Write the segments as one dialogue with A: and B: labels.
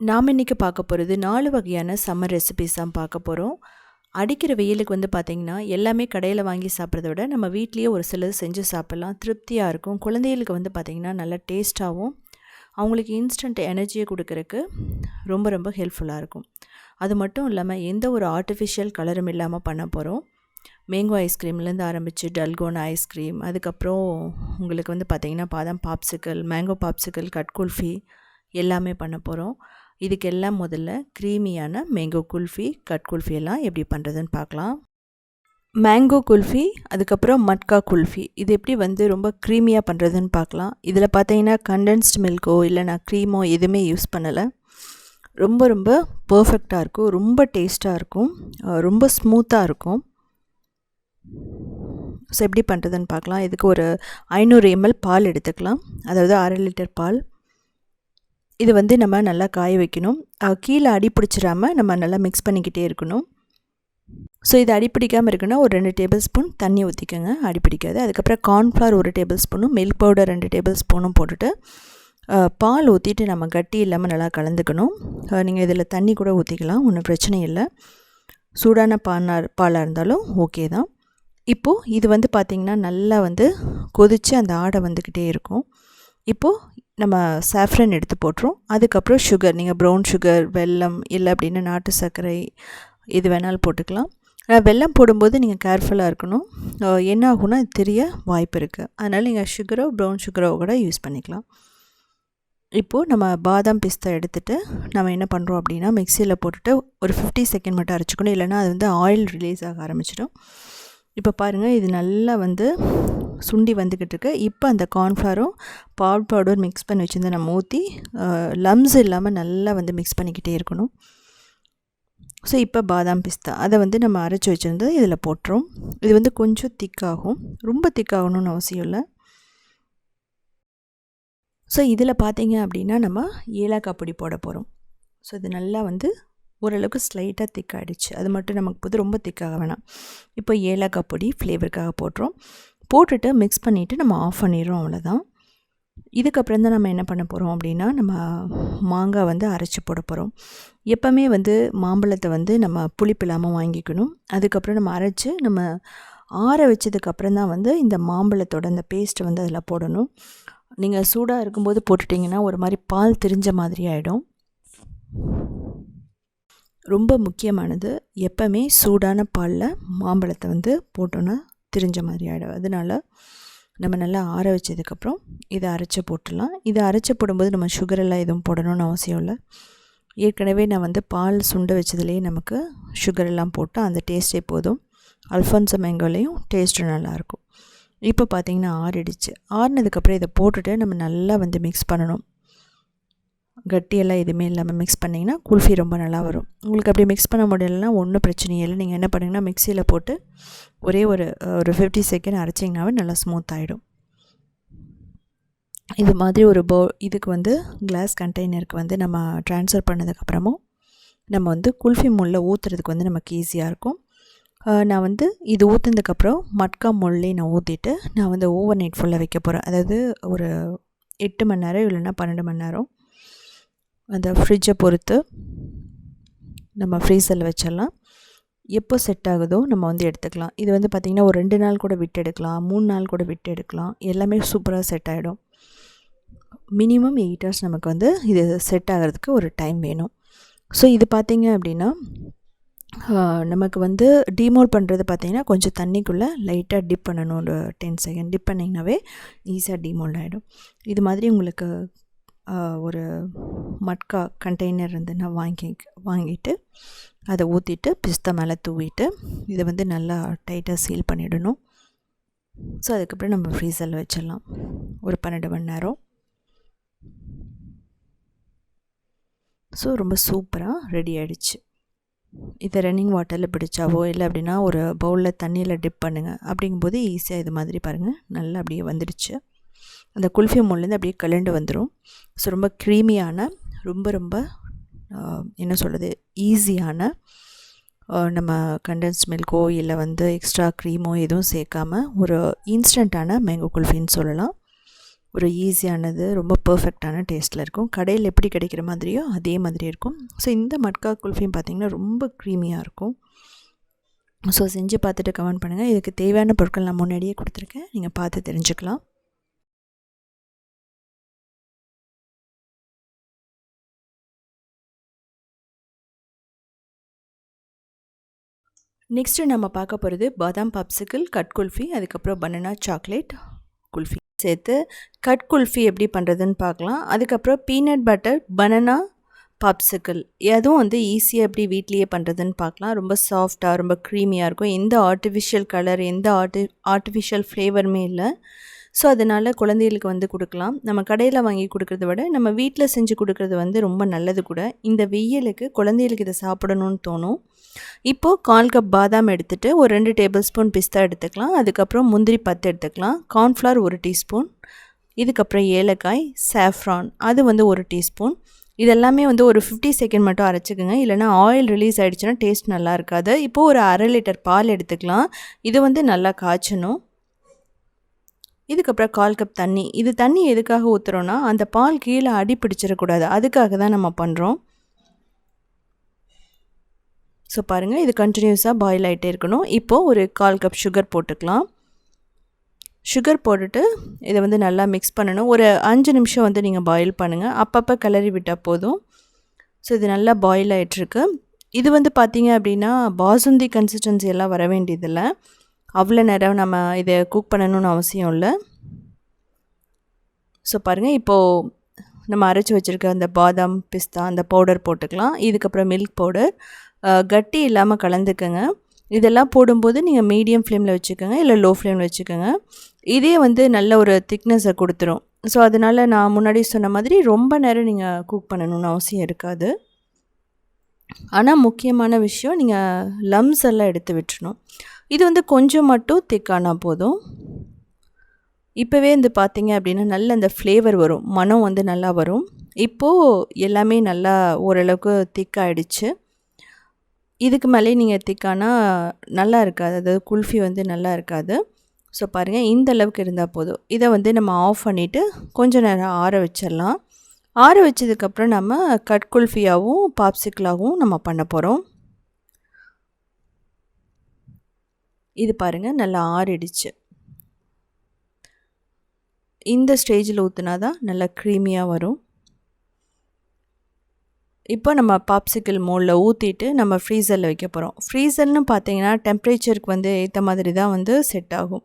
A: நாம் இன்றைக்கி பார்க்க போகிறது நாலு வகையான சம்மர் ரெசிபிஸ் தான் பார்க்க போகிறோம் அடிக்கிற வெயிலுக்கு வந்து பார்த்திங்கன்னா எல்லாமே கடையில் வாங்கி சாப்பிட்றத விட நம்ம வீட்லேயே ஒரு சிலது செஞ்சு சாப்பிட்லாம். திருப்தியாக இருக்கும். குழந்தைகளுக்கு வந்து பார்த்திங்கன்னா நல்லா டேஸ்ட்டாகவும் அவங்களுக்கு இன்ஸ்டன்ட் எனர்ஜியை கொடுக்கறக்கு ரொம்ப ரொம்ப ஹெல்ப்ஃபுல்லாக இருக்கும். அது மட்டும் இல்லாமல் எந்த ஒரு ஆர்டிஃபிஷியல் கலரும் இல்லாமல் பண்ண போகிறோம் மேங்கோ ஐஸ்கிரீம்லேருந்து ஆரம்பித்து டல்கோன் ஐஸ்கிரீம் அதுக்கப்புறம் உங்களுக்கு வந்து பார்த்திங்கன்னா பாதாம் popsicle mango popsicle cut kulfi எல்லாமே பண்ண போகிறோம் இதுக்கெல்லாம் முதல்ல க்ரீமியான மேங்கோ குல்ஃபி கட் குல்ஃபி எல்லாம் எப்படி பண்ணுறதுன்னு பார்க்கலாம். மேங்கோ குல்ஃபி அதுக்கப்புறம் மட்கா குல்ஃபி. இது எப்படி வந்து ரொம்ப க்ரீமியாக பண்ணுறதுன்னு பார்க்கலாம். இதில் பார்த்தீங்கன்னா கண்டென்ஸ்ட் மில்கோ இல்லைனா க்ரீமோ எதுவுமே யூஸ் பண்ணலை. ரொம்ப ரொம்ப பர்ஃபெக்டாக இருக்கும். ரொம்ப டேஸ்ட்டாக இருக்கும். ரொம்ப ஸ்மூத்தாக இருக்கும். ஸோ எப்படி பண்ணுறதுன்னு பார்க்கலாம். இதுக்கு ஒரு ஐநூறு எம்எல் பால் எடுத்துக்கலாம். அதாவது அரை லிட்டர் பால். இது வந்து நம்ம நல்லா காய வைக்கணும். கீழே அடி பிடிச்சிடாமல் நம்ம நல்லா மிக்ஸ் பண்ணிக்கிட்டே இருக்கணும். ஸோ இது அடி பிடிக்காமல் இருக்குன்னா ஒரு ரெண்டு டேபிள் ஸ்பூன் தண்ணி ஊற்றிக்கோங்க அடிப்பிடிக்காது அதுக்கப்புறம் கார்ன்ஃப்ளவர் ஒரு டேபிள் ஸ்பூனும் மில்க் பவுடர் ரெண்டு டேபிள் ஸ்பூனும் போட்டுட்டு பால் ஊற்றிட்டு நம்ம கட்டி இல்லாமல் நல்லா கலந்துக்கணும். நீங்கள் இதில் தண்ணி கூட ஊற்றிக்கலாம் ஒன்றும் பிரச்சனை இல்லை. சூடான பானாக பாலாக இருந்தாலும் ஓகே தான். இப்போது இது வந்து பார்த்திங்கன்னா நல்லா வந்து கொதித்து அந்த ஆடை வந்துக்கிட்டே இருக்கும். இப்போது நம்ம சாஃப்ரன் எடுத்து போட்டுரும். அதுக்கப்புறம் சுகர் நீங்கள் ப்ரௌன் சுகர் வெல்லம் இல்லை அப்படின்னா நாட்டு சர்க்கரை இது வேணாலும் போட்டுக்கலாம். வெல்லம் போடும்போது நீங்கள் கேர்ஃபுல்லாக இருக்கணும். என்ன ஆகும்னா தெரிய வாய்ப்பு இருக்குது அதனால் நீங்கள் சுகரோ ப்ரௌன் சுகரோ கூட யூஸ் பண்ணிக்கலாம். இப்போது நம்ம பாதாம் பிஸ்தா எடுத்துகிட்டு நம்ம என்ன பண்ணுறோம் அப்படின்னா மிக்சியில் போட்டுட்டு ஒரு ஃபிஃப்டி செகண்ட் மட்டும் அரைச்சிக்கணும். இல்லைனா அது வந்து ஆயில் ரிலீஸ் ஆக ஆரம்பிச்சிடும். இப்போ பாருங்கள் இது நல்லா வந்து சுண்டி வந்துக்கிட்டு இருக்கு இப்போ அந்த கார்ன்ஃப்ளவரும் பால் பவுடர் மிக்ஸ் பண்ணி வச்சுருந்து நம்ம ஊற்றி லம்ஸ் இல்லாமல் நல்லா வந்து மிக்ஸ் பண்ணிக்கிட்டே இருக்கணும். ஸோ இப்போ பாதாம் பிஸ்தா. அதை வந்து நம்ம அரைச்சி வச்சுருந்து இதில் போட்டுரும். இது வந்து கொஞ்சம் திக்காகும். ரொம்ப திக்காகணும்னு அவசியம் இல்லை. ஸோ இதில் பார்த்தீங்க அப்படின்னா நம்ம ஏலக்காய் பொடி போட போகிறோம். ஸோ இது நல்லா வந்து ஓரளவுக்கு ஸ்லைட்டாக திக்காகிடுச்சு அது மட்டும் நமக்கு போது ரொம்ப திக்காக வேணாம். இப்போ ஏலக்காய் பொடி ஃப்ளேவருக்காக போட்டுரும். போட்டுட்டு மிக்ஸ் பண்ணிவிட்டு நம்ம ஆஃப் பண்ணிடுறோம் அவ்வளோதான் இதுக்கப்புறம் தான் நம்ம என்ன பண்ண போகிறோம் அப்படின்னா நம்ம மாங்காய் வந்து அரைச்சி போட போகிறோம் எப்போவுமே வந்து மாம்பழத்தை வந்து நம்ம புளிப்பு இல்லாமல் வாங்கிக்கணும். அதுக்கப்புறம் நம்ம அரைச்சி நம்ம ஆற வச்சதுக்கப்புறம் தான் வந்து இந்த மாம்பழத்தோட அந்த பேஸ்ட்டை வந்து அதில் போடணும். நீங்கள் சூடாக இருக்கும்போது போட்டுட்டிங்கன்னா ஒரு மாதிரி பால் திரிஞ்ச மாதிரி ஆகிடும் ரொம்ப முக்கியமானது எப்போவுமே சூடான பாலில் மாம்பழத்தை வந்து போட்டோன்னா திரிஞ்ச மாதிரி ஆகிடும் அதனால் நம்ம நல்லா ஆற வச்சதுக்கப்புறம் இதை அரைச்சி போட்டுடலாம். இதை அரைச்சி போடும்போது நம்ம சுகரெல்லாம் எதுவும் போடணும்னு அவசியம் இல்லை. ஏற்கனவே நான் வந்து பால் சுண்ட வச்சதுலேயே நமக்கு சுகரெல்லாம் போட்டு அந்த டேஸ்ட்டே போதும். அல்ஃபான்சோ மேங்கோலையும் டேஸ்ட்டு நல்லாயிருக்கும் இப்போ பார்த்திங்கன்னா ஆறிடுச்சு. ஆறினதுக்கப்புறம் இதை போட்டுட்டு நம்ம நல்லா வந்து மிக்ஸ் பண்ணணும். கட்டியெல்லாம் எதுவுமே இல்லாமல் மிக்ஸ் பண்ணிங்கன்னா குல்ஃபி ரொம்ப நல்லா வரும். உங்களுக்கு அப்படி மிக்ஸ் பண்ண முடியலன்னா ஒன்றும் பிரச்சனையே இல்லை. நீங்கள் என்ன பண்ணுங்கன்னா மிக்சியில் போட்டு ஒரே ஒரு ஒரு ஃபிஃப்டி செகண்ட் அரைச்சிங்கனாவே நல்லா ஸ்மூத் ஆகிடும் இது மாதிரி ஒரு போ இதுக்கு வந்து கிளாஸ் கண்டெய்னருக்கு வந்து நம்ம ட்ரான்ஸ்ஃபர் பண்ணதுக்கப்புறமும் நம்ம வந்து குல்ஃபி முல்லை ஊற்றுறதுக்கு வந்து நமக்கு ஈஸியாக இருக்கும். நான் வந்து இது ஊற்றுனதுக்கப்புறம் மட்கா முள்ளே நான் ஊற்றிட்டு நான் வந்து ஓவர் நைட் ஃபுல்லாக வைக்க போகிறேன் அதாவது ஒரு எட்டு மணி நேரம் இல்லைன்னா பன்னெண்டு மணி நேரம். அந்த ஃப்ரிட்ஜை பொறுத்து நம்ம ஃப்ரீசரில் வச்சிடலாம். எப்போ செட் ஆகுதோ நம்ம வந்து எடுத்துக்கலாம். இது வந்து பார்த்திங்கன்னா ஒரு ரெண்டு நாள் கூட விட்டு எடுக்கலாம். மூணு நாள் கூட விட்டு எடுக்கலாம். எல்லாமே சூப்பராக செட் ஆகிடும் மினிமம் எயிட் ஹவர்ஸ் நமக்கு வந்து இது செட் ஆகிறதுக்கு ஒரு டைம் வேணும். ஸோ இது பார்த்திங்க அப்படின்னா நமக்கு வந்து டிமோல் பண்ணுறது பார்த்திங்கன்னா கொஞ்சம் தண்ணிக்குள்ளே லைட்டாக டிப் பண்ணணும். ஒரு டென் செகண்ட் டிப் பண்ணிங்கனாவே ஈஸியாக டிமோல்ட் ஆகிடும் இது மாதிரி உங்களுக்கு ஒரு மட்கா கண்டெய்னர் இருந்துன்னா வாங்கி வாங்கிட்டு அதை ஊற்றிட்டு பிஸ்தா மேலே தூவிட்டு இதை வந்து நல்லா டைட்டாக சீல் பண்ணிடணும். ஸோ அதுக்கப்புறம் நம்ம ஃப்ரீசரில் வச்சிடலாம். ஒரு பன்னெண்டு மணி நேரம். ஸோ ரொம்ப சூப்பராக ரெடி ஆகிடுச்சு இதை ரன்னிங் வாட்டரில் பிடிச்சாவோ இல்லை அப்படின்னா ஒரு பவுலில் தண்ணியில் டிப் பண்ணுங்கள் அப்படிங்கும்போது ஈஸியாக இது மாதிரி பாருங்கள் நல்லா அப்படியே வந்துடுச்சு. அந்த குல்ஃபி மூலேருந்து அப்படியே கலண்டு வந்துடும் ஸோ ரொம்ப க்ரீமியான ரொம்ப ரொம்ப என்ன சொல்கிறது ஈஸியான நம்ம கண்டென்ஸ் மில்கோ இல்லை வந்து எக்ஸ்ட்ரா க்ரீமோ எதுவும் சேர்க்காம ஒரு இன்ஸ்டண்ட்டான மேங்கோ குல்ஃபின்னு சொல்லலாம். ஒரு ஈஸியானது ரொம்ப பர்ஃபெக்டான டேஸ்ட்டில் இருக்கும். கடையில் எப்படி கிடைக்கிற மாதிரியோ அதே மாதிரி இருக்கும். ஸோ இந்த மட்கா குல்ஃபியும் பார்த்திங்கன்னா ரொம்ப க்ரீமியாக இருக்கும். ஸோ செஞ்சு பார்த்துட்டு கமெண்ட் பண்ணுங்கள் இதுக்கு தேவையான பொருட்கள் நான் முன்னாடியே கொடுத்துருக்கேன். நீங்கள் பார்த்து தெரிஞ்சுக்கலாம். நெக்ஸ்ட்டு நம்ம பார்க்க போகிறது பாதாம் பாப்சிக்கிள் கட் குல்ஃபி அதுக்கப்புறம் பனானா சாக்லேட் குல்ஃபி சேர்த்து கட் குல்ஃபி எப்படி பண்ணுறதுன்னு பார்க்கலாம். அதுக்கப்புறம் பீனட் பட்டர் பனானா பாப்சிக்கிள் அதுவும் வந்து ஈஸியாக எப்படி வீட்லேயே பண்ணுறதுன்னு பார்க்கலாம். ரொம்ப சாஃப்டாக ரொம்ப க்ரீமியாக இருக்கும். எந்த ஆர்டிஃபிஷியல் கலர் எந்த ஆர்டி ஆர்டிஃபிஷியல் ஃப்ளேவருமே இல்லை. ஸோ அதனால் குழந்தைகளுக்கு வந்து கொடுக்கலாம். நம்ம கடையில் வாங்கி கொடுக்குறத விட நம்ம வீட்டில் செஞ்சு கொடுக்குறது வந்து ரொம்ப நல்லது கூட. இந்த வெயிலுக்கு குழந்தைகளுக்கு இதை சாப்பிடணும்னு தோணும். இப்போது கால் கப் பாதாம் எடுத்துகிட்டு ஒரு ரெண்டு டேபிள் ஸ்பூன் பிஸ்தா எடுத்துக்கலாம். அதுக்கப்புறம் முந்திரி பத்து எடுத்துக்கலாம். கார்ன்ஃப்ளவர் ஒரு டீஸ்பூன். இதுக்கப்புறம் ஏலக்காய் சாஃப்ரான் அது வந்து ஒரு டீஸ்பூன். இதெல்லாமே வந்து ஒரு ஃபிஃப்டி செகண்ட் மட்டும் அரைச்சிக்கோங்க. இல்லைனா ஆயில் ரிலீஸ் ஆகிடுச்சுன்னா டேஸ்ட் நல்லா இருக்காது. இப்போது ஒரு அரை லிட்டர் பால் எடுத்துக்கலாம். இது வந்து நல்லா காய்ச்சணும். இதுக்கப்புறம் கால் கப் தண்ணி. இது தண்ணி எதுக்காக ஊற்றுறோன்னா அந்த பால் கீழே அடி பிடிச்சிடக்கூடாது அதுக்காக தான் நம்ம பண்ணுறோம் ஸோ பாருங்கள் இது கண்டினியூஸாக பாயில் ஆகிட்டே இருக்கணும். இப்போது ஒரு கால் கப் சுகர் போட்டுக்கலாம். சுகர் போட்டுட்டு இதை வந்து நல்லா மிக்ஸ் பண்ணணும். ஒரு அஞ்சு நிமிஷம் வந்து நீங்கள் பாயில் பண்ணுங்கள் அப்பப்போ கிளறி விட்டால் போதும். ஸோ இது நல்லா பாயில் ஆகிட்டுருக்கு இது வந்து பார்த்திங்க அப்படின்னா பாசுந்தி கன்சிஸ்டன்சி எல்லாம் வர வேண்டியதில்லை. அவ்வளோ நேரம் நம்ம இதை குக் பண்ணணும்னு அவசியம் இல்லை. ஸோ பாருங்கள் இப்போது நம்ம அரைச்சி வச்சுருக்க அந்த பாதாம் பிஸ்தா அந்த பவுடர் போட்டுக்கலாம். இதுக்கப்புறம் மில்க் பவுடர் கட்டி இல்லாமல் கலந்துக்கங்க. இதெல்லாம் போடும்போது நீங்கள் மீடியம் ஃப்ளேமில் வச்சுக்கோங்க இல்லை லோ ஃப்ளேமில் வச்சுக்கோங்க. இதே வந்து நல்ல ஒரு திக்னஸை கொடுத்துரும். ஸோ அதனால் நான் முன்னாடி சொன்ன மாதிரி ரொம்ப நேரம் நீங்கள் குக் பண்ணணும்னு அவசியம் இருக்காது. ஆனால் முக்கியமான விஷயம் நீங்கள் லம்ஸ் எல்லாம் எடுத்து விட்டுணும் இது வந்து கொஞ்சம் மட்டும் திக்கானால் போதும். இப்போவே வந்து பார்த்தீங்க அப்படின்னா நல்ல அந்த ஃப்ளேவர் வரும். மனம் வந்து நல்லா வரும். இப்போது எல்லாமே நல்லா ஓரளவுக்கு திக்காயிடுச்சு இதுக்கு மேலே நீங்கள் திக்கானா நல்லா இருக்காது. அதாவது குல்ஃபி வந்து நல்லா இருக்காது. ஸோ பாருங்கள் இந்த அளவுக்கு இருந்தால் போதும். இதை வந்து நம்ம ஆஃப் பண்ணிவிட்டு கொஞ்சம் நேரம் ஆற வச்சிடலாம். ஆற வச்சதுக்கப்புறம் நம்ம கட் குல்ஃபியாகவும் பாப்சிக்கலாகவும் நம்ம பண்ண போகிறோம் இது பாருங்கள் நல்லா ஆறிடுச்சு. இந்த ஸ்டேஜில் ஊற்றுனா தான் நல்லா க்ரீமியாக வரும். இப்போ நம்ம பாப்சிக்கல் மோலில் ஊற்றிட்டு நம்ம ஃப்ரீசரில் வைக்க போகிறோம் ஃப்ரீசர்னு பார்த்தீங்கன்னா டெம்ப்ரேச்சருக்கு வந்து ஏற்ற மாதிரி தான் வந்து செட் ஆகும்.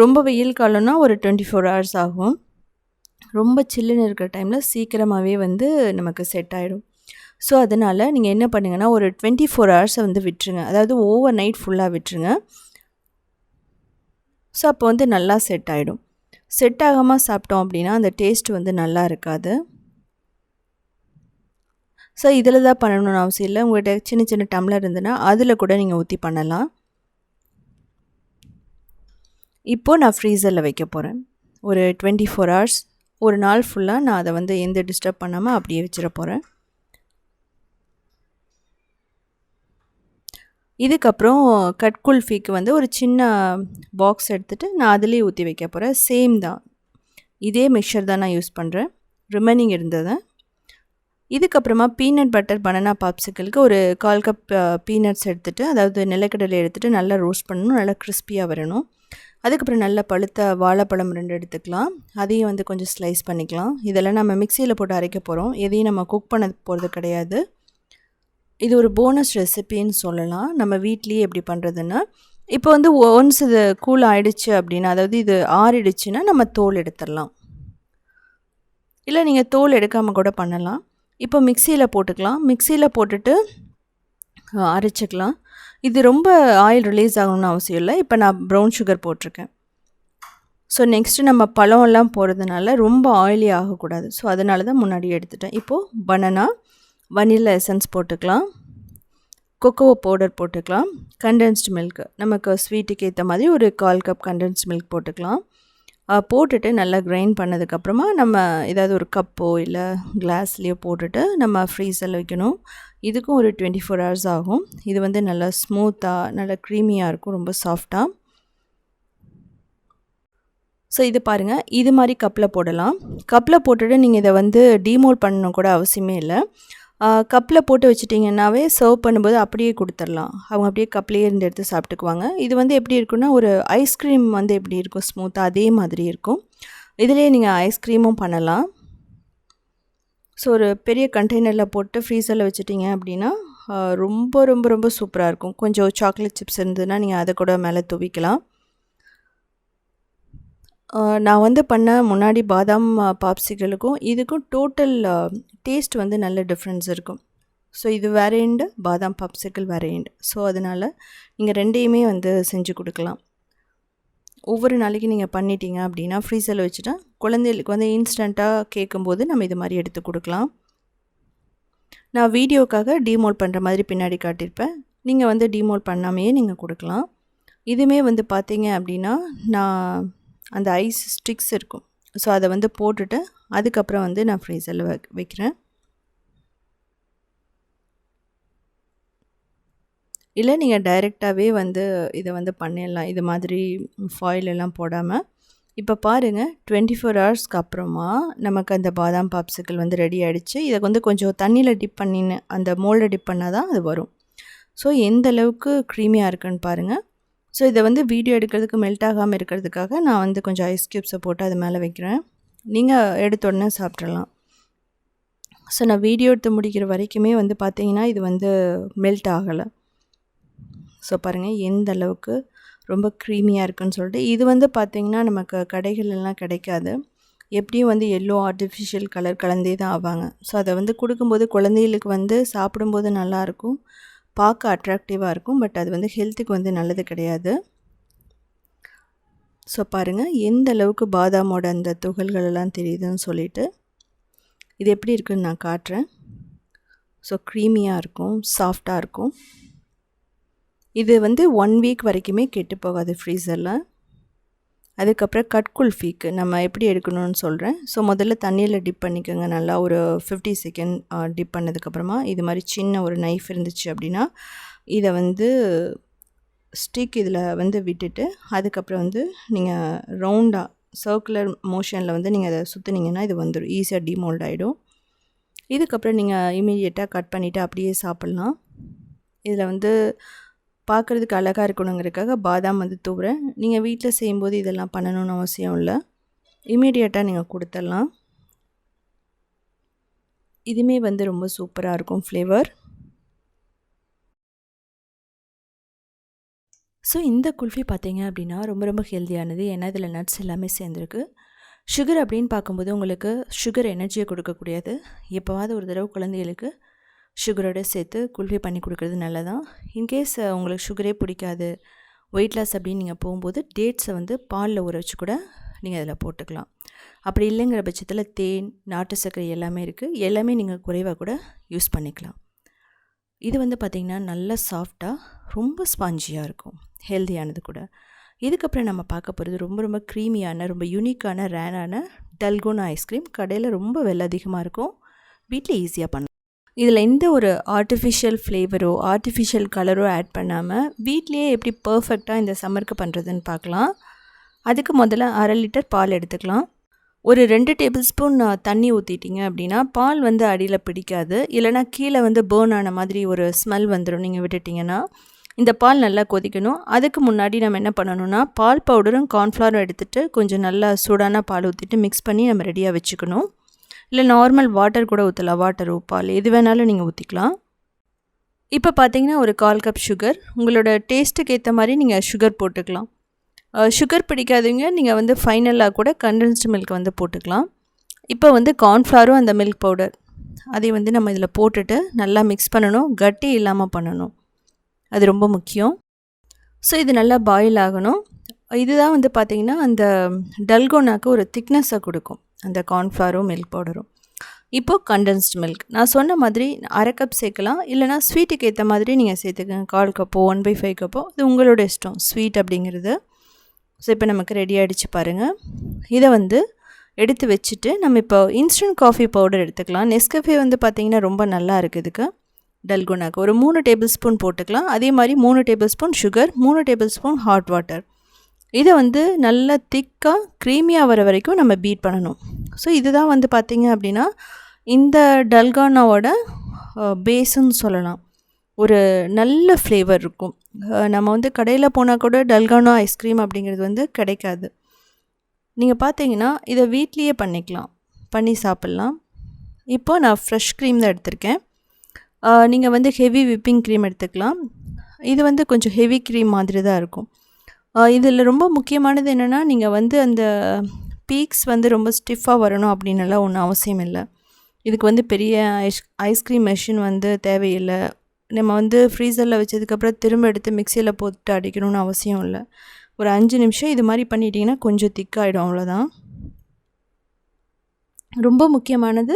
A: ரொம்ப வெயில் காலம்னா ஒரு டுவெண்ட்டி ஃபோர் ஹவர்ஸ் ஆகும். ரொம்ப சில்லுன்னு இருக்கிற டைமில் சீக்கிரமாகவே வந்து நமக்கு செட் ஆகிடும் ஸோ அதனால் நீங்கள் என்ன பண்ணுங்கன்னா ஒரு டுவெண்ட்டி ஃபோர் ஹவர்ஸை வந்து விட்டுருங்க. அதாவது ஓவர் நைட் ஃபுல்லாக விட்டுருங்க. ஸோ அப்போ வந்து நல்லா செட் ஆகிடும் செட் ஆகாமல் சாப்பிட்டோம் அப்படின்னா அந்த டேஸ்ட் வந்து நல்லா இருக்காது. ஸோ இதில் தான் பண்ணணும்னு அவசியம் இல்லை. உங்கள்கிட்ட சின்ன சின்ன டம்ளர் இருந்ததுன்னா அதில் கூட நீங்கள் ஊற்றி பண்ணலாம். இப்போது நான் ஃப்ரீசரில் வைக்க போகிறேன் ஒரு டுவெண்ட்டி ஃபோர் ஹவர்ஸ் ஒரு நாள் ஃபுல்லாக நான் அதை வந்து எந்த டிஸ்டர்ப் பண்ணாமல் அப்படியே வச்சிட போகிறேன் இதுக்கப்புறம் கட் குல்ஃபிக்கு வந்து ஒரு சின்ன பாக்ஸ் எடுத்துகிட்டு நான் அதிலே ஊற்றி வைக்க போகிறேன் சேம் தான். இதே மிக்சர் தான் நான் யூஸ் பண்ணுறேன் ரிமைனிங் இருந்ததை. இதுக்கப்புறமா பீனட் பட்டர் பனானா பாப்சிக்கலுக்கு ஒரு கால் கப் பீனட்ஸ் எடுத்துகிட்டு அதாவது நிலக்கடலை எடுத்துகிட்டு நல்லா ரோஸ்ட் பண்ணணும் நல்லா கிறிஸ்பியாக வரணும். அதுக்கப்புறம் நல்ல பழுத்த வாழைப்பழம் ரெண்டு எடுத்துக்கலாம். அதையும் வந்து கொஞ்சம் ஸ்லைஸ் பண்ணிக்கலாம். இதெல்லாம் நம்ம மிக்சியில் போட்டு அரைக்க போகிறோம் எதையும் நம்ம குக் பண்ண போகிறது கிடையாது. இது ஒரு போனஸ் ரெசிபின்னு சொல்லலாம். நம்ம வீட்லேயே எப்படி பண்ணுறதுன்னா இப்போ வந்து ஒன்ஸ் இது கூல் ஆகிடுச்சு அப்படின்னா அதாவது இது ஆறிடுச்சுன்னா நம்ம தோல் எடுத்துடலாம். இல்லை நீங்கள் தோல் எடுக்காமல் கூட பண்ணலாம். இப்போ மிக்சியில் போட்டுக்கலாம். மிக்சியில் போட்டுட்டு அரைச்சிக்கலாம். இது ரொம்ப ஆயில் ரிலீஸ் ஆகணும்னு அவசியம் இல்லை. இப்போ நான் ப்ரௌன் சுகர் போட்டிருக்கேன். ஸோ நெக்ஸ்ட்டு நம்ம பழம்லாம் போகிறதுனால ரொம்ப ஆயிலி ஆகக்கூடாது. ஸோ அதனால தான் முன்னாடி எடுத்துட்டேன். இப்போது பனானா வனிலா எசன்ஸ் போட்டுக்கலாம். கொக்கோவோ பவுடர் போட்டுக்கலாம். கண்டென்ஸ்டு மில்க் நமக்கு ஸ்வீட்டுக்கு ஏற்ற மாதிரி ஒரு கால் கப் கண்டென்ஸ்ட் மில்க் போட்டுக்கலாம். போட்டுட்டு நல்லா கிரைண்ட் பண்ணதுக்கப்புறமா நம்ம ஏதாவது ஒரு கப்போ இல்லை கிளாஸ்லேயோ போட்டுட்டு நம்ம ஃப்ரீஸில் வைக்கணும். இதுக்கும் ஒரு டுவெண்ட்டி ஃபோர் ஹவர்ஸ் ஆகும். இது வந்து நல்லா ஸ்மூத்தாக நல்லா க்ரீமியாக இருக்கும் ரொம்ப சாஃப்டாக ஸோ இது பாருங்கள் இது மாதிரி கப்பில் போடலாம். கப்பில் போட்டுட்டு நீங்கள் இதை வந்து டீமோல் பண்ணணும் கூட அவசியமே இல்லை. கப்பில் போட்டு வச்சிட்டிங்கன்னாவே சர்வ் பண்ணும்போது அப்படியே கொடுத்துர்லாம் அவங்க அப்படியே கப்லேயே இருந்து எடுத்து சாப்பிட்டுக்குவாங்க. இது வந்து எப்படி இருக்குன்னா ஒரு ஐஸ்கிரீம் வந்து எப்படி இருக்கும்? ஸ்மூத்தாக அதே மாதிரி இருக்கும். இதிலே நீங்கள் ஐஸ்கிரீமும் பண்ணலாம். ஸோ ஒரு பெரிய கண்டெய்னரில் போட்டு ஃப்ரீசரில் வச்சுட்டிங்க அப்படின்னா ரொம்ப ரொம்ப ரொம்ப சூப்பராக இருக்கும். கொஞ்சம் சாக்லேட் சிப்ஸ் இருந்ததுன்னா நீங்கள் அதை கூட மேலே துவிக்கலாம். நான் வந்து பண்ண முன்னாடி பாதாம் பாப்சிகளுக்கும் இதுக்கும் டோட்டல் டேஸ்ட் வந்து நல்ல டிஃப்ரென்ஸ் இருக்கும். ஸோ இது வேரியண்ட் பாதாம் பாப்சிக்கல் வேரியண்ட் ஸோ அதனால் நீங்கள் ரெண்டையுமே வந்து செஞ்சு கொடுக்கலாம். ஒவ்வொரு நாளைக்கு நீங்கள் பண்ணிட்டீங்க அப்படின்னா ஃப்ரீசரில் வச்சுட்டா குழந்தைகளுக்கு வந்து இன்ஸ்டண்ட்டாக கேட்கும்போது நம்ம இது மாதிரி எடுத்து கொடுக்கலாம். நான் வீடியோக்காக டிமோல் பண்ணுற மாதிரி பின்னாடி காட்டியிருப்பேன். நீங்கள் வந்து டிமோல் பண்ணாமையே நீங்கள் கொடுக்கலாம். இதுவுமே வந்து பார்த்தீங்க அப்படின்னா நான் அந்த ஐஸ் ஸ்டிக்ஸ் இருக்கும். ஸோ அதை வந்து போட்டுட்டு அதுக்கப்புறம் வந்து நான் ஃப்ரீசரில் வை வைக்கிறேன். இல்லை நீங்கள் டைரெக்டாகவே வந்து இதை வந்து பண்ணிடலாம். இது மாதிரி ஃபாயில் எல்லாம் போடாமல் இப்போ பாருங்கள் டுவெண்ட்டி ஃபோர் ஹவர்ஸ்க்கு அப்புறமா நமக்கு அந்த பாதாம் பாப்சிக்கல் வந்து ரெடி ஆகிடுச்சு இதை வந்து கொஞ்சம் தண்ணியில் டிப் பண்ணின்னு அந்த மோல்டை டிப் பண்ணால் தான் அது வரும். ஸோ எந்த அளவுக்கு க்ரீமியாக இருக்குன்னு பாருங்கள் ஸோ இதை வந்து வீடியோ எடுக்கிறதுக்கு மெல்ட் ஆகாமல் இருக்கிறதுக்காக நான் வந்து கொஞ்சம் ஐஸ் க்யூப்ஸை போட்டு அது மேலே வைக்கிறேன். நீங்கள் எடுத்த உடனே சாப்பிட்றலாம் ஸோ நான் வீடியோ எடுத்து முடிக்கிற வரைக்குமே வந்து பார்த்தீங்கன்னா இது வந்து மெல்ட் ஆகலை. ஸோ பாருங்கள் எந்த அளவுக்கு ரொம்ப க்ரீமியாக இருக்குன்னு சொல்லிட்டு இது வந்து பார்த்திங்கன்னா நமக்கு கடைகளெல்லாம் கிடைக்காது. எப்படியும் வந்து எல்லோ ஆர்டிஃபிஷியல் கலர் கலந்தே தான் ஆவாங்க. ஸோ அதை வந்து கொடுக்கும்போது குழந்தைகளுக்கு வந்து சாப்பிடும்போது நல்லாயிருக்கும் பார்க்க அட்ராக்டிவாக இருக்கும் பட் அது வந்து ஹெல்த்துக்கு வந்து நல்லது கிடையாது. ஸோ பாருங்கள் எந்த அளவுக்கு பாதாமோட அந்த துகள்களெல்லாம் தெரியுதுன்னு சொல்லிட்டு இது எப்படி இருக்குன்னு நான் காட்டுறேன். ஸோ க்ரீமியாக இருக்கும் சாஃப்டாக இருக்கும். இது வந்து ஒன் வீக் வரைக்குமே கெட்டு போகாது ஃப்ரீசரில் அதுக்கப்புறம் கட் குல்ஃபீக்கு நம்ம எப்படி எடுக்கணும்னு சொல்கிறேன் ஸோ முதல்ல தண்ணியில் டிப் பண்ணிக்கோங்க. நல்லா ஒரு ஃபிஃப்டி செகண்ட் டிப் பண்ணதுக்கப்புறமா இது மாதிரி சின்ன ஒரு நைஃப் இருந்துச்சு அப்படின்னா இதை வந்து ஸ்டிக் இதில் வந்து விட்டுட்டு அதுக்கப்புறம் வந்து நீங்கள் ரவுண்டாக சர்க்குலர் மோஷனில் வந்து நீங்கள் அதை சுற்றுனீங்கன்னா இது வந்துடும் ஈஸியாக டிமோல்ட் ஆகிடும் இதுக்கப்புறம் நீங்கள் இமீடியட்டாக கட் பண்ணிவிட்டு அப்படியே சாப்பிட்லாம். இதில் வந்து பார்க்குறதுக்கு அழகாக இருக்கணுங்கிறதுக்காக பாதாம் வந்து தூவுறேன். நீங்கள் வீட்டில் செய்யும்போது இதெல்லாம் பண்ணணும்னு அவசியம் இல்லை. இமீடியட்டாக நீங்கள் கொடுத்துடலாம். இதுவுமே வந்து ரொம்ப சூப்பராக இருக்கும் ஃப்ளேவர் ஸோ இந்த குல்ஃபி பார்த்தீங்க அப்படின்னா ரொம்ப ரொம்ப ஹெல்த்தியானது ஏன்னா இதில் நட்ஸ் எல்லாமே சேர்ந்துருக்கு. சுகர் அப்படின்னு பார்க்கும்போது உங்களுக்கு சுகர் எனர்ஜியை கொடுக்கக்கூடியது. எப்போவாவது ஒரு தடவை குழந்தைகளுக்கு சுகரோடு சேர்த்து குல்ஃபி பண்ணி கொடுக்குறது நல்லதான். இன்கேஸ் உங்களுக்கு சுகரே பிடிக்காது வெயிட் லாஸ் அப்படின்னு நீங்கள் போகும்போது டேட்ஸை வந்து பாலில் ஊற வச்சு கூட நீங்கள் அதில் போட்டுக்கலாம். அப்படி இல்லைங்கிற பட்சத்தில் தேன் நாட்டு சர்க்கரை எல்லாமே இருக்குது எல்லாமே நீங்கள் குறைவாக கூட யூஸ் பண்ணிக்கலாம். இது வந்து பார்த்திங்கன்னா நல்ல சாஃப்டாக ரொம்ப ஸ்பாஞ்சியாக இருக்கும். ஹெல்த்தியானது கூட. இதுக்கப்புறம் நம்ம பார்க்க போகிறது ரொம்ப ரொம்ப க்ரீமியான ரொம்ப யூனிக்கான ரேனான டல்கோனா ஐஸ்கிரீம் கடையில் ரொம்ப வெள்ளை அதிகமாக இருக்கும். வீட்டில் ஈஸியாக பண்ணலாம். இதில் எந்த ஒரு ஆர்டிஃபிஷியல் ஃப்ளேவரோ ஆர்டிஃபிஷியல் கலரோ ஆட் பண்ணாமல் வீட்லேயே எப்படி பர்ஃபெக்டாக இந்த சம்மருக்கு பண்ணுறதுன்னு பார்க்கலாம். அதுக்கு முதல்ல அரை லிட்டர் பால் எடுத்துக்கலாம். ஒரு ரெண்டு டேபிள் ஸ்பூன் தண்ணி ஊற்றிட்டிங்க அப்படின்னா பால் வந்து அடியில் பிடிக்காது. இல்லைனா கீழே வந்து பேர்ன் ஆன மாதிரி ஒரு ஸ்மெல் வந்துடும் நீங்கள் விட்டுட்டிங்கன்னா இந்த பால் நல்லா கொதிக்கணும். அதுக்கு முன்னாடி நம்ம என்ன பண்ணணும்னா பால் பவுடரும் கார்ன்ஃப்ளவரும் எடுத்துகிட்டு கொஞ்சம் நல்லா சூடான பால் ஊற்றிட்டு மிக்ஸ் பண்ணி நம்ம ரெடியாக வச்சுக்கணும். இல்லை நார்மல் வாட்டர் கூட ஊற்றலாம் வாட்டர் பால் எது வேணாலும் நீங்கள் ஊற்றிக்கலாம் இப்போ பார்த்தீங்கன்னா ஒரு கால் கப் சுகர் உங்களோட டேஸ்ட்டுக்கு ஏற்ற மாதிரி நீங்கள் சுகர் போட்டுக்கலாம். சுகர் பிடிக்காதவங்க நீங்கள் வந்து ஃபைனலாக கூட கண்டென்ஸ்டு மில்க் வந்து போட்டுக்கலாம். இப்போ வந்து கார்ன்ஃப்ளவரும் அந்த மில்க் பவுடர் அதை வந்து நம்ம இதில் போட்டுட்டு நல்லா மிக்ஸ் பண்ணணும். கட்டி இல்லாமல் பண்ணணும். அது ரொம்ப முக்கியம். ஸோ இது நல்லா பாயில் ஆகணும். இதுதான் வந்து பார்த்திங்கன்னா அந்த டல்கோனாக்கு ஒரு திக்னஸை கொடுக்கும். அந்த கார்ன்ஃப்ளவரும் மில்க் பவுடரும் இப்போது கண்டென்ஸ்ட் மில்க் நான் சொன்ன மாதிரி அரை கப் சேர்க்கலாம் இல்லைனா ஸ்வீட்டுக்கு ஏற்ற மாதிரி நீங்கள் சேர்த்துக்கங்க. கால் கப்போ ஒன் பை ஃபைவ் கப்போ இது உங்களோட இஷ்டம். ஸ்வீட் அப்படிங்கிறது. ஸோ இப்போ நமக்கு ரெடி ஆகிடுச்சு பாருங்கள் இதை வந்து எடுத்து வச்சுட்டு நம்ம இப்போ இன்ஸ்டன்ட் காஃபி பவுடர் எடுத்துக்கலாம். நெஸ்கஃபே வந்து பார்த்திங்கன்னா ரொம்ப நல்லா இருக்குது இதுக்கு. டல்குனாக்கு ஒரு மூணு டேபிள் ஸ்பூன் போட்டுக்கலாம். அதே மாதிரி மூணு டேபிள் ஸ்பூன் சுகர் மூணு டேபிள் ஸ்பூன் ஹாட் வாட்டர் இதை வந்து நல்லா திக்காக க்ரீமியாக வர வரைக்கும் நம்ம பீட் பண்ணணும். ஸோ இதுதான் வந்து பார்த்திங்க அப்படின்னா இந்த டல்கானாவோட பேஸுன்னு சொல்லலாம். ஒரு நல்ல ஃப்ளேவர் இருக்கும். நம்ம வந்து கடையில் போனால் கூட டல்கானா ஐஸ்கிரீம் அப்படிங்கிறது வந்து கிடைக்காது. நீங்கள் பார்த்தீங்கன்னா இதை வீட்லேயே பண்ணிக்கலாம். பண்ணி சாப்பிட்லாம். இப்போ நான் ஃப்ரெஷ் க்ரீம் தான் எடுத்திருக்கேன். நீங்கள் வந்து ஹெவி விப்பிங் க்ரீம் எடுத்துக்கலாம். இது வந்து கொஞ்சம் ஹெவி க்ரீம் மாதிரி தான் இருக்கும். இதில் ரொம்ப முக்கியமானது என்னென்னா நீங்கள் வந்து அந்த பீக்ஸ் வந்து ரொம்ப ஸ்டிஃபாக வரணும் அப்படின்னுலாம் ஒன்றும் அவசியம் இல்லை. இதுக்கு வந்து பெரிய ஐஸ் ஐஸ்கிரீம் மெஷின் வந்து தேவையில்லை. நம்ம வந்து ஃப்ரீசரில் வச்சதுக்கப்புறம் திரும்ப எடுத்து மிக்சியில் போட்டு அடிக்கணும்னு அவசியம் இல்லை. ஒரு அஞ்சு நிமிஷம் இது மாதிரி பண்ணிட்டிங்கன்னா கொஞ்சம் திக்காகிடும் அவ்வளோதான் ரொம்ப முக்கியமானது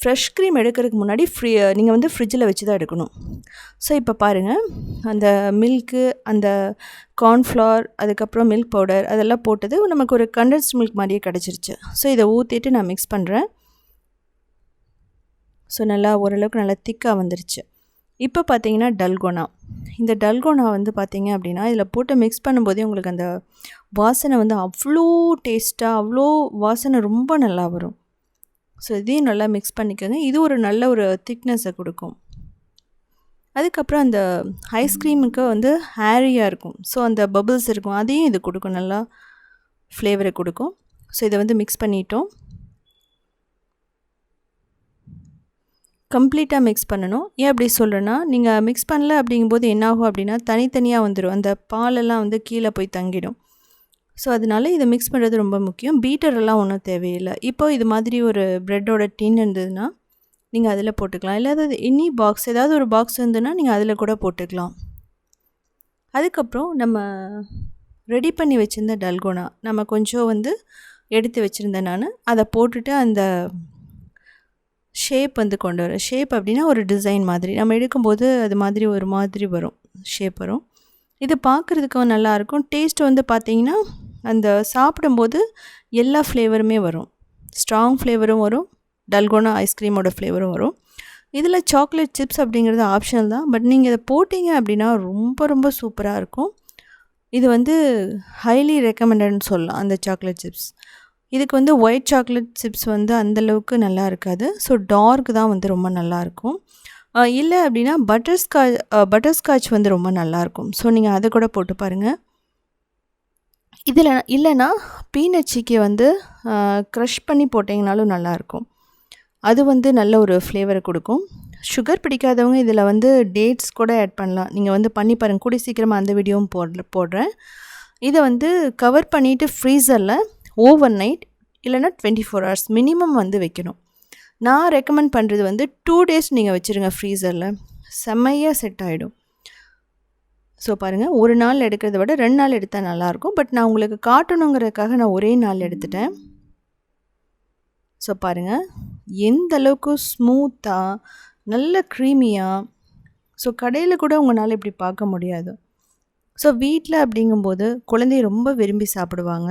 A: ஃப்ரெஷ் க்ரீம் எடுக்கிறதுக்கு முன்னாடி ஃப்ரீ நீங்கள் வந்து ஃப்ரிட்ஜில் வச்சு தான் எடுக்கணும். ஸோ இப்போ பாருங்கள் அந்த மில்க்கு அந்த கார்ன்ஃப்ளவர் அதுக்கப்புறம் மில்க் பவுடர் அதெல்லாம் போட்டது நமக்கு ஒரு கண்டென்ஸ்ட் மில்க் மாதிரியே கிடச்சிருச்சு. ஸோ இதை ஊற்றிட்டு நான் மிக்ஸ் பண்ணுறேன் ஸோ நல்லா ஓரளவுக்கு நல்லா திக்காக வந்துருச்சு. இப்போ பார்த்தீங்கன்னா டல்கோனா இந்த டல்கோனா வந்து பார்த்திங்க அப்படின்னா இதில் போட்டு மிக்ஸ் பண்ணும்போதே உங்களுக்கு அந்த வாசனை வந்து அவ்வளோ டேஸ்ட்டாக அவ்வளோ வாசனை ரொம்ப நல்லா வரும். ஸோ இதையும் நல்லா மிக்ஸ் பண்ணிக்கோங்க. இது ஒரு நல்ல ஒரு திக்னஸை கொடுக்கும். அதுக்கப்புறம் அந்த ஐஸ்கிரீமுக்கு வந்து ஹேரியாக இருக்கும். ஸோ அந்த பபுள்ஸ் இருக்கும். அதையும் இது கொடுக்கும். நல்லா ஃப்ளேவரை கொடுக்கும். ஸோ இதை வந்து மிக்ஸ் பண்ணிட்டோம். கம்ப்ளீட்டாக மிக்ஸ் பண்ணணும். ஏன் அப்படி சொல்கிறேன்னா நீங்கள் மிக்ஸ் பண்ணல அப்படிங்கும்போது என்னாகும் அப்படின்னா தனித்தனியாக வந்துடும் அந்த பாலெல்லாம் வந்து கீழே போய் தங்கிடும். ஸோ அதனால இதை மிக்ஸ் பண்ணுறது ரொம்ப முக்கியம். பீட்டரெல்லாம் ஒன்றும் தேவையில்லை. இப்போ இது மாதிரி ஒரு ப்ரெட்டோட டின் இருந்ததுன்னா நீங்கள் அதில் போட்டுக்கலாம். இல்லை அதாவது இனி பாக்ஸ் ஏதாவது ஒரு பாக்ஸ் இருந்ததுன்னா நீங்கள் அதில் கூட போட்டுக்கலாம். அதுக்கப்புறம் நம்ம ரெடி பண்ணி வச்சுருந்த டல்கோனா நம்ம கொஞ்சம் வந்து எடுத்து வச்சுருந்தேன் நான். அதை போட்டுட்டு அந்த ஷேப் வந்து கொண்டு வரேன் ஷேப் அப்படின்னா ஒரு டிசைன் மாதிரி. நம்ம எடுக்கும்போது அது மாதிரி ஒரு மாதிரி வரும் ஷேப் வரும். இது பார்க்குறதுக்கும் நல்லாயிருக்கும் டேஸ்ட் வந்து பார்த்திங்கன்னா அந்த சாப்பிடும்போது எல்லா ஃப்ளேவருமே வரும். ஸ்ட்ராங் ஃப்ளேவரும் வரும். டல்கோனா ஐஸ்கிரீமோட ஃப்ளேவரும் வரும். இதில் சாக்லேட் சிப்ஸ் அப்படிங்கிறது ஆப்ஷனல் தான். பட் நீங்கள் இதை போட்டிங்க அப்படின்னா ரொம்ப ரொம்ப சூப்பராக இருக்கும். இது வந்து ஹைலி ரெக்கமெண்டட்னு சொல்லலாம் அந்த சாக்லேட் சிப்ஸ் இதுக்கு வந்து ஒயிட் சாக்லேட் சிப்ஸ் வந்து அந்தளவுக்கு நல்லா இருக்காது. ஸோ டார்க் தான் வந்து ரொம்ப நல்லாயிருக்கும் இல்லை அப்படின்னா பட்டர்ஸ்காட்ச் பட்டர்ஸ்காட்ச் வந்து ரொம்ப நல்லாயிருக்கும் ஸோ நீங்கள் அதை கூட போட்டு பாருங்கள் இதில் இல்லைன்னா பீனட் சிக்கி வந்து க்ரஷ் பண்ணி போட்டிங்கனாலும் நல்லாயிருக்கும். அது வந்து நல்ல ஒரு ஃப்ளேவரை கொடுக்கும். சுகர் பிடிக்காதவங்க இதில் வந்து டேட்ஸ் கூட ஆட் பண்ணலாம். நீங்கள் வந்து பண்ணி பாருங்கள் கூடி சீக்கிரமாக அந்த வீடியோவும் போடுற போடுறேன். இதை வந்து கவர் பண்ணிவிட்டு ஃப்ரீசரில் ஓவர் நைட் இல்லைனா டுவெண்ட்டி ஃபோர் ஹவர்ஸ் மினிமம் வந்து வைக்கணும். நான் ரெக்கமெண்ட் பண்ணுறது வந்து டூ டேஸ் நீங்கள் வச்சுருங்க ஃப்ரீசரில் செம்மையாக செட் ஆகிடும் ஸோ பாருங்கள் ஒரு நாள் எடுக்கிறத விட ரெண்டு நாள் எடுத்தால் நல்லாயிருக்கும். பட் நான் உங்களுக்கு காட்டணுங்கிறதுக்காக நான் ஒரே நாள் எடுத்துட்டேன். ஸோ பாருங்கள் எந்த அளவுக்கு ஸ்மூத்தாக நல்ல க்ரீமியாக ஸோ கடையில் கூட உங்களால் இப்படி பார்க்க முடியாது. ஸோ வீட்டில் அப்படிங்கும்போது குழந்தைய ரொம்ப விரும்பி சாப்பிடுவாங்க.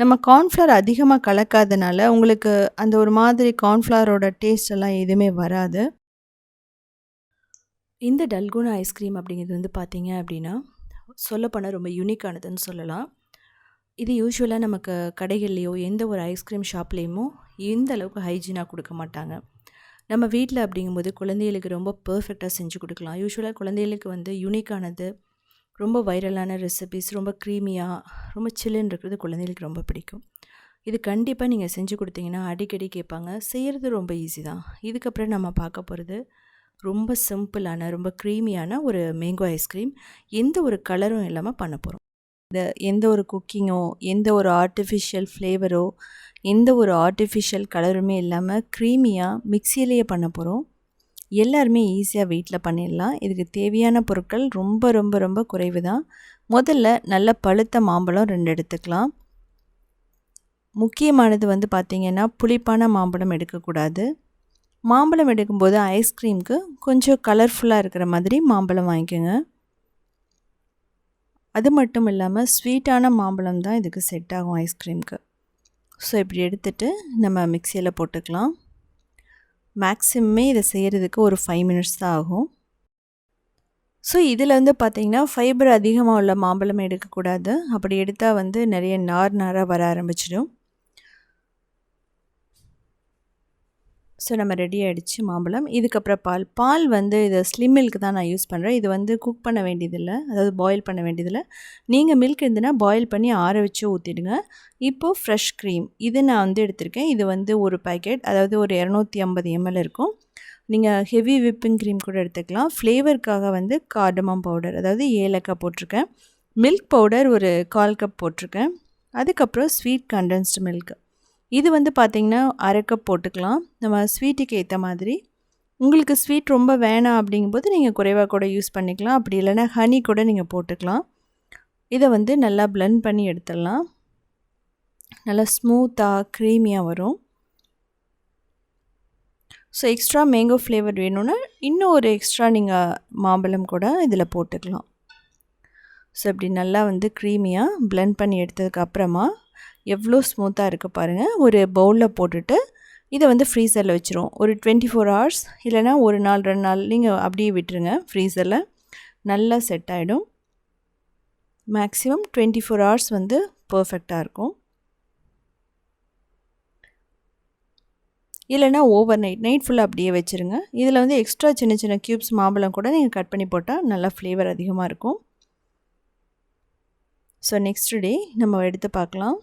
A: நம்ம கார்ன்ஃப்ளவர் அதிகமாக கலக்காதனால உங்களுக்கு அந்த ஒரு மாதிரி கார்ன்ஃப்ளவரோட டேஸ்ட் எல்லாம் எதுவுமே வராது. இந்த டல்குனா ஐஸ்கிரீம் அப்படிங்கிறது வந்து பார்த்தீங்க அப்படின்னா சொல்லப்போனால் ரொம்ப யூனிக்கானதுன்னு சொல்லலாம். இது யூஸ்வலாக நமக்கு கடைகள்லேயோ எந்த ஒரு ஐஸ்கிரீம் ஷாப்லேயுமோ எந்த அளவுக்கு ஹைஜீனாக கொடுக்க மாட்டாங்க. நம்ம வீட்டில் அப்படிங்கும்போது குழந்தைகளுக்கு ரொம்ப பர்ஃபெக்டாக செஞ்சு கொடுக்கலாம். யூஸ்வலாக குழந்தைகளுக்கு வந்து யூனிக்கானது ரொம்ப வைரலான ரெசிபிஸ் ரொம்ப க்ரீமியாக ரொம்ப சில்லுன்னு இருக்கிறது குழந்தைகளுக்கு ரொம்ப பிடிக்கும். இது கண்டிப்பாக நீங்கள் செஞ்சு கொடுத்தீங்கன்னா அடிக்கடி கேட்பாங்க. செய்கிறது ரொம்ப ஈஸி தான். இதுக்கப்புறம் நம்ம பார்க்க போகிறது ரொம்ப சிம்பிளான ரொம்ப க்ரீமியான ஒரு மேங்கோ ஐஸ்கிரீம் எந்த ஒரு கலரும் இல்லாமல் பண்ண போகிறோம் இந்த எந்த ஒரு குக்கிங்கோ எந்த ஒரு ஆர்டிஃபிஷியல் ஃப்ளேவரோ எந்த ஒரு ஆர்டிஃபிஷியல் கலருமே இல்லாமல் க்ரீமியாக மிக்சியிலேயே பண்ண போகிறோம் எல்லாருமே ஈஸியாக வீட்டில் பண்ணிடலாம். இதுக்கு தேவையான பொருட்கள் ரொம்ப ரொம்ப ரொம்ப குறைவு தான். முதல்ல நல்ல பழுத்த மாம்பழம் ரெண்டு எடுத்துக்கலாம். முக்கியமானது வந்து பார்த்திங்கன்னா புளிப்பான மாம்பழம் எடுக்கக்கூடாது. மாம்பழம் எடுக்கும்போது ஐஸ்கிரீமுக்கு கொஞ்சம் கலர்ஃபுல்லாக இருக்கிற மாதிரி மாம்பழம் வாங்கிக்கோங்க. அது மட்டும் இல்லாமல் ஸ்வீட்டான மாம்பழம் தான் இதுக்கு செட் ஆகும் ஐஸ்கிரீமுக்கு ஸோ இப்படி எடுத்துகிட்டு நம்ம மிக்சியில் போட்டுக்கலாம். மேக்ஸிமமே இதை செய்கிறதுக்கு ஒரு ஃபைவ் மினிட்ஸ் தான் ஆகும். ஸோ இதில் வந்து பார்த்திங்கன்னா ஃபைபர் அதிகமாக உள்ள மாம்பழம் எடுக்கக்கூடாது. அப்படி எடுத்தால் வந்து நிறைய நார் நாராக வர ஆரம்பிச்சிடும். ஸோ நம்ம ரெடி ஆகிடுச்சு மாம்பழம். இதுக்கப்புறம் பால். பால் வந்து இதை ஸ்லிம் மில்க் தான் நான் யூஸ் பண்ணுறேன் இது வந்து குக் பண்ண வேண்டியதில்லை. அதாவது பாயில் பண்ண வேண்டியதில்லை. நீங்கள் மில்க் இருந்துன்னா பாயில் பண்ணி ஆற வச்சு ஊற்றிடுங்க இப்போது ஃப்ரெஷ் க்ரீம் இது நான் வந்து எடுத்திருக்கேன். இது வந்து ஒரு பேக்கெட் அதாவது ஒரு இரநூத்தி ஐம்பது எம்எல் இருக்கும். நீங்கள் ஹெவி விப்பிங் க்ரீம் கூட எடுத்துக்கலாம். ஃப்ளேவருக்காக வந்து கார்டமம் பவுடர் அதாவது ஏலக்காய் போட்டிருக்கேன். மில்க் பவுடர் ஒரு கால் கப் போட்டிருக்கேன். அதுக்கப்புறம் ஸ்வீட் கண்டென்ஸ்டு மில்க் இது வந்து பார்த்திங்கன்னா அரை கப் போட்டுக்கலாம். நம்ம ஸ்வீட்டுக்கு ஏற்ற மாதிரி. உங்களுக்கு ஸ்வீட் ரொம்ப வேணாம் அப்படிங்கும்போது நீங்கள் குறைவாக கூட யூஸ் பண்ணிக்கலாம். அப்படி இல்லைன்னா ஹனி கூட நீங்கள் போட்டுக்கலாம். இதை வந்து நல்லா பிளெண்ட் பண்ணி எடுத்துடலாம். நல்லா ஸ்மூத்தாக க்ரீமியாக வரும். ஸோ எக்ஸ்ட்ரா மேங்கோ ஃப்ளேவர் வேணும்னா இன்னும் ஒரு எக்ஸ்ட்ரா நீங்கள் மாம்பழம் கூட இதில் போட்டுக்கலாம். ஸோ இப்படி நல்லா வந்து க்ரீமியாக பிளெண்ட் பண்ணி எடுத்ததுக்கு அப்புறமா எவ்வளோ ஸ்மூத்தாக இருக்குது பாருங்கள் ஒரு பவுலில் போட்டுட்டு இதை வந்து ஃப்ரீசரில் வச்சுருவோம். ஒரு டுவெண்ட்டி ஃபோர் ஹவர்ஸ் இல்லைனா ஒரு நாள் ரெண்டு நாள் நீங்கள் அப்படியே விட்டுருங்க ஃப்ரீசரில் நல்லா செட் ஆகிடும் மேக்ஸிமம் டுவெண்ட்டி ஃபோர் ஹவர்ஸ் வந்து பர்ஃபெக்டாக இருக்கும். இல்லைனா ஓவர் நைட் நைட் ஃபுல்லாக அப்படியே வச்சுருங்க. இதில் வந்து எக்ஸ்ட்ரா சின்ன சின்ன க்யூப்ஸ் மாம்பழம் கூட நீங்கள் கட் பண்ணி போட்டால் நல்லா ஃப்ளேவர் அதிகமாக இருக்கும். ஸோ நெக்ஸ்ட் டே நம்ம எடுத்து பார்க்கலாம்.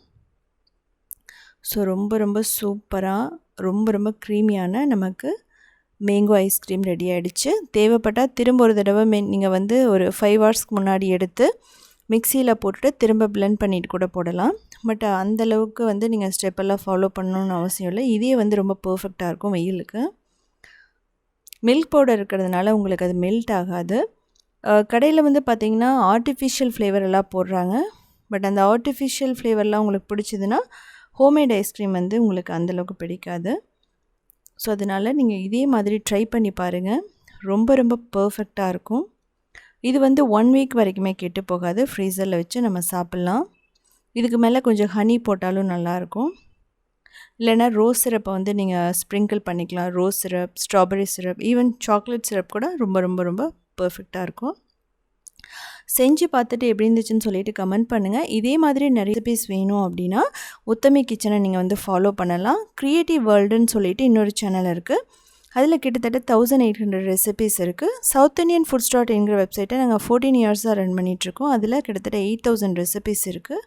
A: ஸோ ரொம்ப ரொம்ப சூப்பராக ரொம்ப ரொம்ப க்ரீமியான நமக்கு மேங்கோ ஐஸ்கிரீம் ரெடி ஆகிடுச்சு தேவைப்பட்டால் திரும்ப ஒரு தடவை மே நீங்கள் வந்து ஒரு ஃபைவ் ஹவர்ஸ்க்கு முன்னாடி எடுத்து மிக்சியில் போட்டுட்டு திரும்ப பிளெண்ட் பண்ணிட்டு கூட போடலாம். பட் அந்தளவுக்கு வந்து நீங்கள் ஸ்டெப்பெல்லாம் ஃபாலோ பண்ணணுன்னு அவசியம் இல்லை. இதே வந்து ரொம்ப பர்ஃபெக்டாக இருக்கும் வெயிலுக்கு. மில்க் பவுடர் இருக்கிறதுனால உங்களுக்கு அது மெல்ட் ஆகாது. கடையில் வந்து பார்த்திங்கன்னா ஆர்டிஃபிஷியல் ஃப்ளேவர் எல்லாம் போடுறாங்க. பட் அந்த ஆர்டிஃபிஷியல் ஃப்ளேவர்லாம் உங்களுக்கு பிடிச்சதுன்னா ஹோம்மேட் ஐஸ்கிரீம் வந்து உங்களுக்கு அந்தளவுக்கு பிடிக்காது. ஸோ அதனால் நீங்கள் இதே மாதிரி ட்ரை பண்ணி பாருங்கள் ரொம்ப ரொம்ப பர்ஃபெக்டாக இருக்கும். இது வந்து ஒன் வீக் வரைக்குமே கெட்டு போகாது. ஃப்ரீசரில் வச்சு நம்ம சாப்பிட்லாம். இதுக்கு மேலே கொஞ்சம் ஹனி போட்டாலும் நல்லாயிருக்கும். இல்லைனா ரோஸ் சிரப்பை வந்து நீங்கள் ஸ்ப்ரிங்கிள் பண்ணிக்கலாம். Rose syrup strawberry syrup even chocolate syrup கூட ரொம்ப ரொம்ப ரொம்ப பர்ஃபெக்டாக இருக்கும். செஞ்சு பார்த்துட்டு எப்படி இருந்துச்சுன்னு சொல்லிட்டு கமெண்ட் பண்ணுங்கள் இதே மாதிரி நிறைய ரெசிபிஸ் வேணும் அப்படின்னா உத்தமி கிச்சனை நீங்கள் வந்து ஃபாலோ பண்ணலாம். க்ரியேட்டிவ் வேர்ல்டுன்னு சொல்லிட்டு இன்னொரு சேனல் இருக்குது அதில் கிட்டத்தட்ட தௌசண்ட் எயிட் ஹண்ட்ரட் ரெசிபிஸ் இருக்குது சவுத் இண்டியன் ஃபுட் ஸ்டாட் என்கிற வெப்சைட்டை நாங்கள் ஃபோர்டீன் இயர்ஸாக ரன் பண்ணிகிட்ருக்கோம் அதில் கிட்டத்தட்ட எயிட் தௌசண்ட் ரெசிபிஸ் இருக்குது